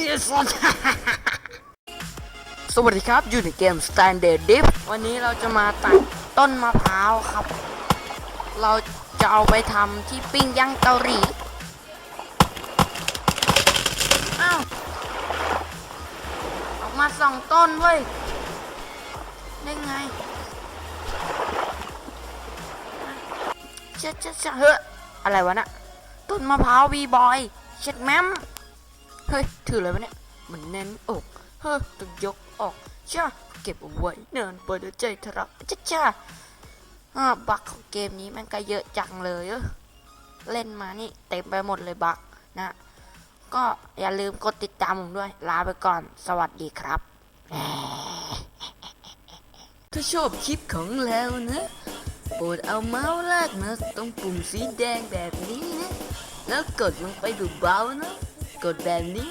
สียสัตสวัสดีครับอยู่ในเกม Standard Diff วันนี้เราจะมาตัดต้นมะพร้าวครับ เราจะเอาไปทำที่ปิ้งย่างเกาหลีอ้าวออกมาสองต้นเว้ย ได้ไงเชะเชะเชะเฮ้ออะไรวะน่ะต้นมะพร้าวบีบอยเช็ดแมม เฮ้ย ถืออะไรวะเนี่ย มันแน่นอก เฮ้ยต้องยกออกจ้าเก็บเอาไว้เนินเปิดใจทะลักจ้าจ้าอ่าบักของเกมนี้มันก็เยอะจังเลยเออเล่นมานี่เต็มไปหมดเลยบักนะ ก็อย่าลืมกดติดตามผมด้วย ลาไปก่อน สวัสดีครับ ถ้าชอบคลิปของเรานะ โปรดเอาเมาส์ลากนะตรงปุ่มสีแดงแบบนี้นะ แล้วกดลงไปเบานะ กดแบบนี้